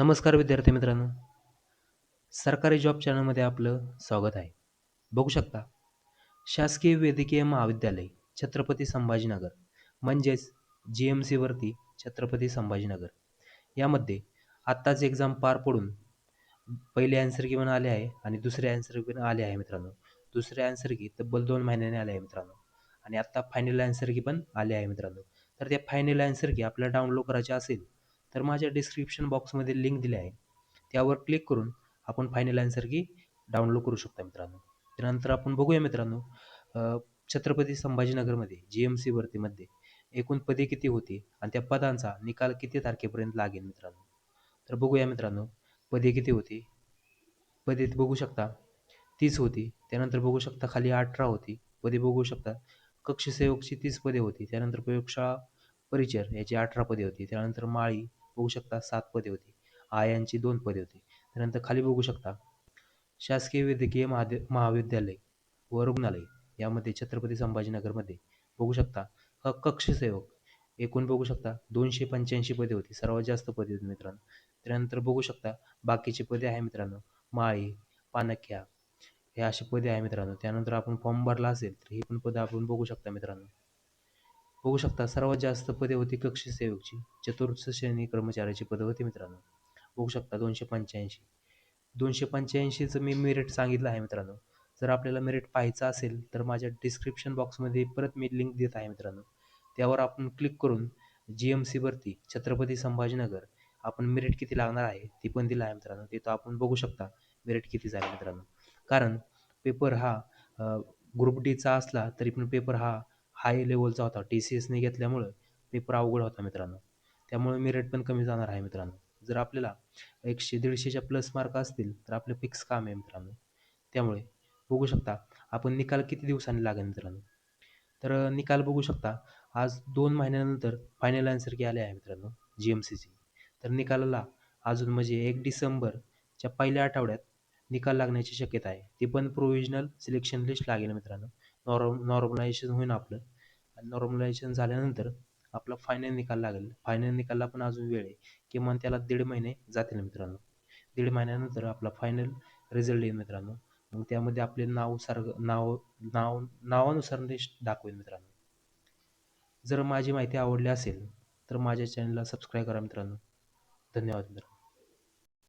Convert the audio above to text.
नमस्कार विद्यार्थी मित्रांनो. सरकारी जॉब चॅनलमध्ये आपलं स्वागत आहे. बघू शकता शासकीय वैद्यकीय महाविद्यालय छत्रपती संभाजीनगर म्हणजेच जी एम सीवरती छत्रपती संभाजीनगर. यामध्ये आत्ताच एक्झाम पार पडून पहिले ॲन्सर गिवन पण आले आहे आणि दुसरे ॲन्सर गिवन पण आले आहे मित्रांनो. दुसरे ॲन्सर की तब्बल दोन महिन्याने आले आहे मित्रांनो. आणि आत्ता फायनल ॲन्सर की पण आले आहे मित्रांनो. तर त्या फायनल ॲन्सर की आपल्याला डाउनलोड करायचे असेल तर माझ्या डिस्क्रिप्शन बॉक्समध्ये लिंक दिली आहे. त्यावर क्लिक करून आपण फायनल आन्सर की डाउनलोड करू शकता मित्रांनो. त्यानंतर आपण बघूया मित्रांनो छत्रपती संभाजीनगरमध्ये जी एम सी भरतीमध्ये एकूण पदे किती होती आणि त्या पदांचा निकाल किती तारखेपर्यंत लागेल मित्रांनो? तर बघूया मित्रांनो पदे किती होती? पदे बघू शकता तीस होती. त्यानंतर बघू शकता खाली अठरा होती. पदे बघू शकता कक्षसेवकची तीस पदे होती. त्यानंतर प्रयोगशाळा परिचर याची अठरा पदे होती. त्यानंतर माळी बघू शकता सात पदे होती. आयांची दोन पदे होती. त्यानंतर खाली बघू शकता शासकीय वैद्यकीय महादे महाविद्यालय व रुग्णालय यामध्ये छत्रपती संभाजीनगरमध्ये बघू शकता क कक्षसेवक एकूण बघू शकता दोनशे पंच्याऐंशी पदे होती सर्वात जास्त पदे होती मित्रांनो. त्यानंतर बघू शकता बाकीची पदे आहे मित्रांनो माळी पानख्या हे अशी पदे आहे मित्रांनो. त्यानंतर आपण फॉर्म भरला असेल तर ही पण पदं आपण बघू शकता मित्रांनो. बघू शकता सर्वात जास्त पदे होती कक्षी सेवकची चतुर्थ श्रेणी कर्मचाऱ्याची पदं होती मित्रांनो. बघू शकता दोनशे पंच्याऐंशी. दोनशे पंच्याऐंशीचं मी मेरिट सांगितलं आहे मित्रांनो. जर आपल्याला मेरिट पाहायचं असेल तर माझ्या डिस्क्रिप्शन बॉक्समध्ये परत मी लिंक देत आहे मित्रांनो. त्यावर आपण क्लिक करून जी एम सीवरती छत्रपती संभाजीनगर आपण मेरिट किती लागणार आहे ती पण दिलं आहे मित्रांनो. तिथं आपण बघू शकता मेरिट किती झाले मित्रांनो. कारण पेपर हा ग्रुप डीचा असला तरी पण पेपर हा हाय लेवलचा होता. टी सी एसने घेतल्यामुळं पेपर अवघड होता मित्रांनो. त्यामुळे मेरिट पण कमी जाणार आहे मित्रांनो. जर आपल्याला एकशे दीडशेच्या प्लस मार्क असतील तर आपलं फिक्स काम आहे मित्रांनो. त्यामुळे बघू शकता आपण निकाल किती दिवसांनी लागेल मित्रांनो? तर निकाल बघू शकता आज दोन महिन्यानंतर फायनल आन्सर की आले आहे मित्रांनो जी एम सीची तर निकालाला अजून म्हणजे एक डिसेंबरच्या पहिल्या आठवड्यात निकाल लागण्याची शक्यता आहे. ती पण प्रोव्हिजनल सिलेक्शन लिस्ट लागेल मित्रांनो. नॉर्म नॉर्मलायझेशन होईल आपलं. आणि नॉर्मलायझेशन झाल्यानंतर आपला फायनल निकाल लागेल. फायनल निकालला पण अजून वेळ आहे. किमान त्याला दीड महिने जातील मित्रांनो. दीड महिन्यानंतर आपला फायनल रिझल्ट येईल मित्रांनो. मग त्यामध्ये आपले नाव सारखं नाव नाव नावानुसार लिस्ट दाखवेल मित्रांनो. जर माझी माहिती आवडली असेल तर माझ्या चॅनलला सबस्क्राईब करा मित्रांनो. धन्यवाद मित्रांनो.